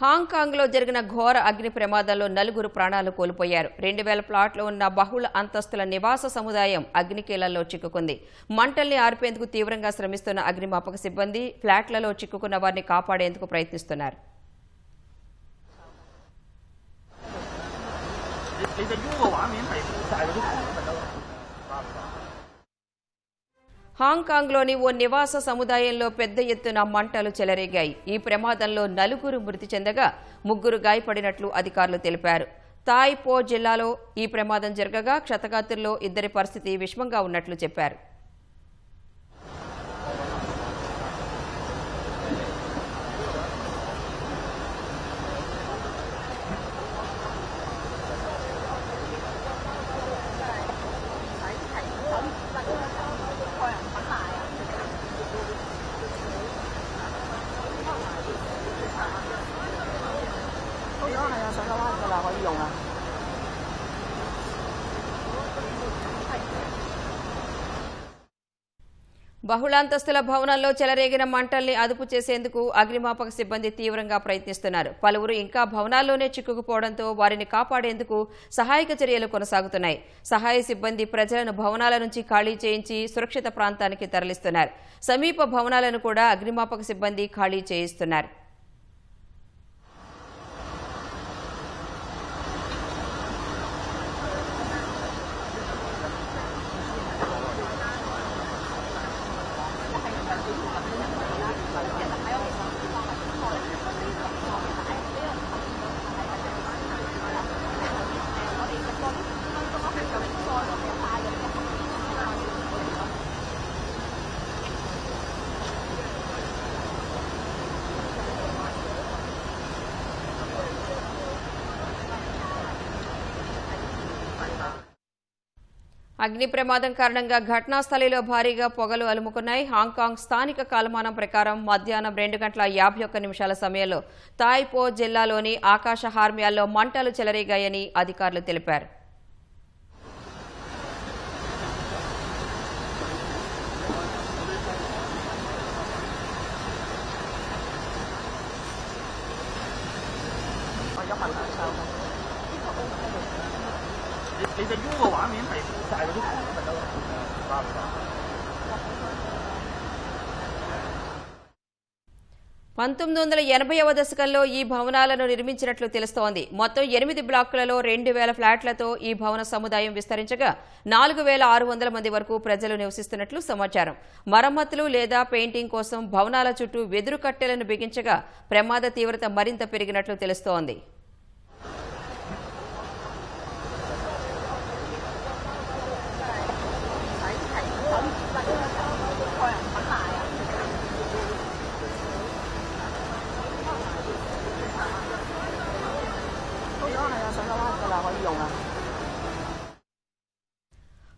హాంకాంగ్లో జరిగిన ఘోర అగ్ని ప్రమాదంలో నలుగురు ప్రాణాలు కోల్పోయారు. రెండు వేల ప్లాట్లో ఉన్న బహుళ అంతస్తుల నివాస సముదాయం అగ్నికీలల్లో చిక్కుకుంది. మంటల్ని ఆర్పేందుకు తీవ్రంగా శ్రమిస్తున్న అగ్నిమాపక సిబ్బంది ఫ్లాట్లలో చిక్కుకున్న వారిని కాపాడేందుకు ప్రయత్నిస్తున్నారు. హాంకాంగ్లోని ఓ నివాస సముదాయంలో పెద్ద ఎత్తున మంటలు చెలరేగాయి. ఈ ప్రమాదంలో నలుగురు మృతి చెందగా ముగ్గురు గాయపడినట్లు అధికారులు తెలిపారు. తాయ్ పో జిల్లాలో ఈ ప్రమాదం జరగగా క్షతగాత్రుల్లో ఇద్దరి పరిస్థితి విషమంగా ఉన్నట్లు చెప్పారు. బహుళాంతస్తుల భవనంలో చెలరేగిన మంటల్ని అదుపు చేసేందుకు అగ్నిమాపక సిబ్బంది తీవ్రంగా ప్రయత్నిస్తున్నారు. పలువురు ఇంకా భవనాల్లోనే చిక్కుకుపోవడంతో వారిని కాపాడేందుకు సహాయక చర్యలు కొనసాగుతున్నాయి. సహాయ సిబ్బంది ప్రజలను భవనాల నుంచి ఖాళీ చేయించి సురక్షిత ప్రాంతానికి తరలిస్తున్నారు. సమీప భవనాలను కూడా అగ్నిమాపక సిబ్బంది ఖాళీ చేయిస్తున్నారు. అగ్ని ప్రమాదం కారణంగా ఘటనా స్థలిలో భారీగా పొగలు అలుముకున్నాయి. హాంకాంగ్ స్థానిక కాలమానం ప్రకారం మధ్యాహ్నం రెండు గంటల యాభై ఒక్క నిమిషాల సమయంలో తాయ్పో జిల్లాలోని ఆకాశ హార్మ్యాల్లో మంటలు చెలరేగాయని అధికారులు తెలిపారు. 你你就 U 个画面系晒嗰啲图咪得咯。 పంతొమ్మిది వందల ఎనభైవ దశకంలో ఈ భవనాలను నిర్మించినట్లు తెలుస్తోంది మొత్తం ఎనిమిది బ్లాకులలో రెండు వేల ఫ్లాట్లతో ఈ భవన సముదాయం విస్తరించగా నాలుగు వేల ఆరు వందల మంది వరకు ప్రజలు నివసిస్తున్నట్లు సమాచారం మరమ్మతులు లేదా పెయింటింగ్ కోసం భవనాల చుట్టూ వెదురు కట్టెలను బిగించగా ప్రమాద తీవ్రత మరింత పెరిగినట్లు తెలుస్తోంది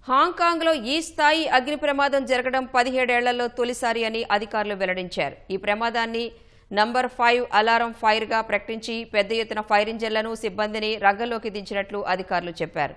హాంకాంగ్లో ఈ స్థాయి అగ్ని ప్రమాదం జరగడం పదిహేడేళ్ళలో తొలిసారి అని అధికారులు వెల్లడించారు ఈ ప్రమాదాన్ని నంబర్ ఫైవ్ అలారం ఫైర్గా ప్రకటించి పెద్ద ఎత్తున ఫైర్ ఇంజన్లను సిబ్బందిని రంగంలోకి దించినట్లు అధికారులు చెప్పారు